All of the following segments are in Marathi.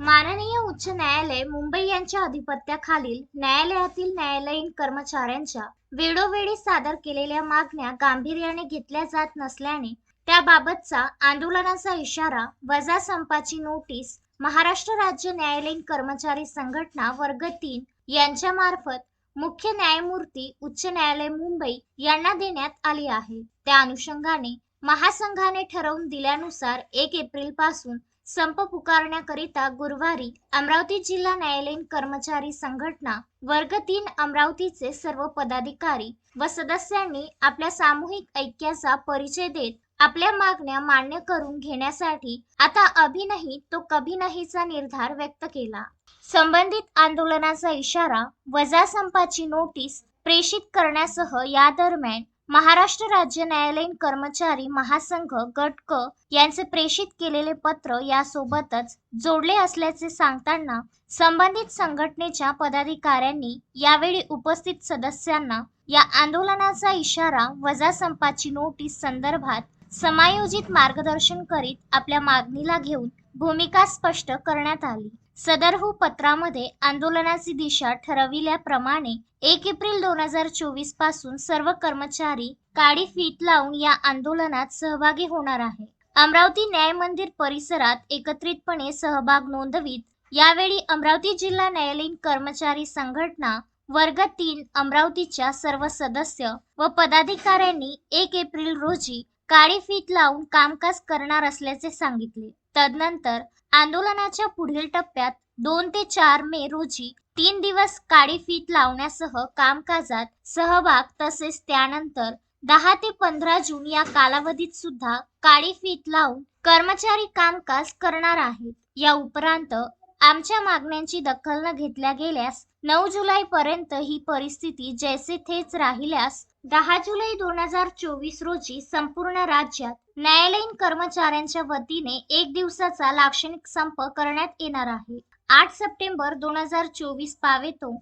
माननीय उच्च न्यायालय मुंबई यांच्या अधिपत्याखालील न्यायालयातील न्यायालयीन कर्मचाऱ्यांच्या वेळोवेळी सादर केलेल्या मागण्या गांभीर्याने घेतल्या जात नसल्याने त्याबाबतचा आंदोलनाचा इशारा वजा संपाची नोटीस महाराष्ट्र राज्य न्यायालयीन कर्मचारी संघटना वर्ग तीन यांच्या मार्फत मुख्य न्यायमूर्ती उच्च न्यायालय मुंबई यांना देण्यात आली आहे. त्या अनुषंगाने महासंघाने ठरवून दिल्यानुसार एक एप्रिलपासून संप पुकारण्याकरिता गुरुवारी अमरावती जिल्हा न्यायालयीन कर्मचारी संघटना वर्ग तीन अमरावतीचे सर्व पदाधिकारी व सदस्यांनी आपल्या सामूहिक ऐक्याचा परिचय देत आपल्या मागण्या मान्य करून घेण्यासाठी आता अभि नाही तो कभी नाहीचा निर्धार व्यक्त केला. संबंधित आंदोलनाचा इशारा वजा संपाची नोटीस प्रेषित करण्यासह या दरम्यान महाराष्ट्र राज्य न्यायालयीन कर्मचारी महासंघ गटक यांचे प्रेषित केलेले पत्र यासोबतच जोडले असल्याचे सांगताना संबंधित संघटनेच्या पदाधिकाऱ्यांनी यावेळी उपस्थित सदस्यांना या आंदोलनाचा इशारा वजा संपाची नोटीस संदर्भात समायोजित मार्गदर्शन करीत आपल्या मागणीला घेऊन भूमिका स्पष्ट करण्यात आली. सदरहू हो पत्रामध्ये आंदोलनाची दिशा ठरविल्याप्रमाणे एक एप्रिल दोन हजार चोवीसपासून सर्व कर्मचारी काळी फीत लावून या आंदोलनात सहभागी होणार आहे. अमरावती न्याय मंदिर परिसरात एकत्रितपणे सहभाग नोंदवित यावेळी अमरावती जिल्हा न्यायालयीन कर्मचारी संघटना वर्ग तीन अमरावतीच्या सर्व सदस्य व पदाधिकाऱ्यांनी एक एप्रिल रोजी काळी फीत लावून कामकाज करणार असल्याचे सांगितले. तदनंतर आंदोलनाच्या पुढील टप्प्यात दोन ते चार मे रोजी तीन दिवस काळी फीत लावण्यासह कामकाजात सहभाग तसेच त्यानंतर दहा ते पंधरा जून या कालावधीत सुद्धा काळी फीत लावून कर्मचारी कामकाज करणार आहेत. या उपरांत आमच्या मागण्यांची दखल न घेतल्या गेल्यास नऊ जुलै पर्यंत ही परिस्थिती जैसे थेच राहिल्यास दहा जुलै दोन हजार चोवीस रोजी संपूर्ण राज्यात न्यायालयीन कर्मचाऱ्यांच्या वतीने एक दिवसाचा लाक्षणिक संप करण्यात येणार आहे. आठ सप्टेंबर दोन हजार चोवीस पावेतो.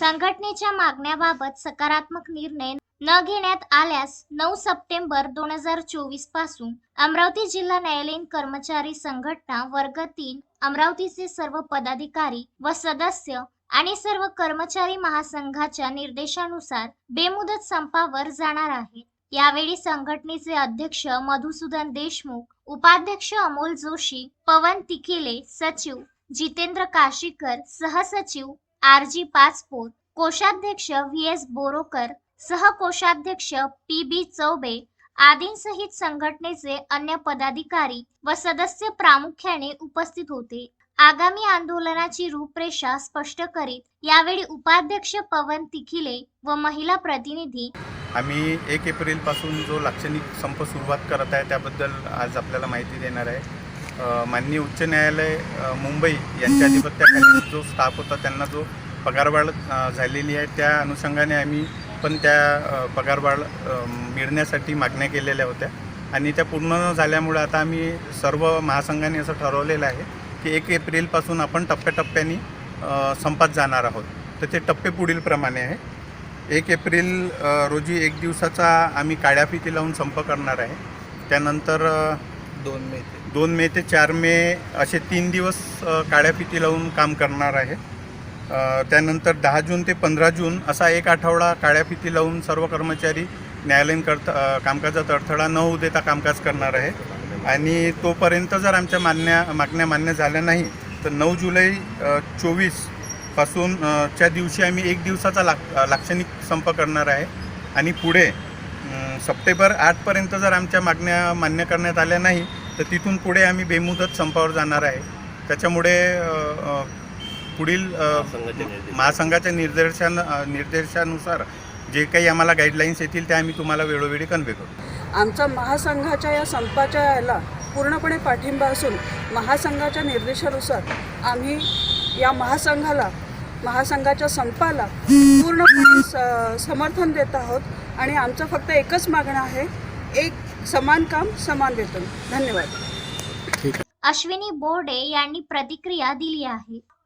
संघटनेच्या मागण्याबाबत सकारात्मक निर्णय न घेण्यात आल्यास नऊ सप्टेंबर दोन हजार चोवीसपासून अमरावती जिल्हा न्यायालयीन कर्मचारी संघटना वर्ग तीन अमरावतीचे सर्व पदाधिकारी व सदस्य आणि सर्व कर्मचारी महासंघाच्या निर्देशानुसार बेमुदत संपावर जाणार आहे यावेळी संघटनेचे अध्यक्ष मधुसूदन देशमुख उपाध्यक्ष अमोल जोशी पवन तिखिले सचिव जितेंद्र काशीकर सहसचिव आर जी पाचपोत कोषाध्यक्ष व्ही एस बोरोकर सहकोषाध्यक्ष पी बी चौबे आदींसहित संघटनेचे अन्य पदाधिकारी व सदस्य प्रामुख्याने उपस्थित होते. आगामी आंदोलनाची रूपरेषा स्पष्ट करीत यावेळी उपाध्यक्ष पवन तिखिले व महिला प्रतिनिधी आम्ही एक एप्रिलपासून जो लाक्षणिक संप सुरुवात करत आहे त्याबद्दल आज आपल्याला माहिती देणार आहे. माननीय उच्च न्यायालय मुंबई यांच्या अधिपत्याखाली जो स्टाफ होता त्यांना जो पगारवाढ झालेली आहे त्या अनुषंगाने आम्ही पण त्या पगारवाढ मिळण्यासाठी मागण्या केलेल्या होत्या. आणि त्या पूर्ण न झाल्यामुळे आता आम्ही सर्व महासंघाने असं ठरवलेलं आहे की एक एप्रिलपासून आपण टप्प्याटप्प्याने संपात जाणार आहोत. तर ते टप्पे पुढीलप्रमाणे आहे. एक एप्रिल रोजी एक दिवसाचा आम्ही काळ्या फिती लावून संप करणार आहे. त्यानंतर दोन मे ते. दोन मे ते चार मे असे तीन दिवस काळ्या फिती लावून काम करणार आहे. त्यानंतर दहा जून ते पंधरा जून असा एक आठवडा काळ्या फिती लावून सर्व कर्मचारी न्यायालयीन करता कामकाजात अडथळा न होऊ देता कामकाज करणार आहे. आणि तोपर्यंत जर आमच्या मान्या मागण्या मान्य झाल्या नाही तर नऊ जुलै चोवीसपासून च्या दिवशी आम्ही एक दिवसाचा लाक लाक्षणिक संप करणार आहे. आणि पुढे सप्टेंबर आठपर्यंत जर आमच्या मागण्या मान्य करण्यात आल्या नाही तर तिथून पुढे आम्ही बेमुदत संपावर जाणार आहे. त्याच्यामुळे पुढील. महासंघाच्या निर्देशान निर्देशानुसार जे काही आम्हाला गाईडलाईन्स येतील त्या आम्ही तुम्हाला वेळोवेळी कन्वे करू. आमचा महासंघाच्या या संपाच्या याला पूर्णपणे पाठिंबा असून महासंघाच्या निर्देशानुसार आम्ही या महासंघाला महासंघाच्या संपाला पूर्णपणे समर्थन देत आहोत आणि आमचं फक्त एकच मागणं आहे एक समान काम समान वेतन. धन्यवाद. अश्विनी बोर्डे यांनी प्रतिक्रिया दिली आहे.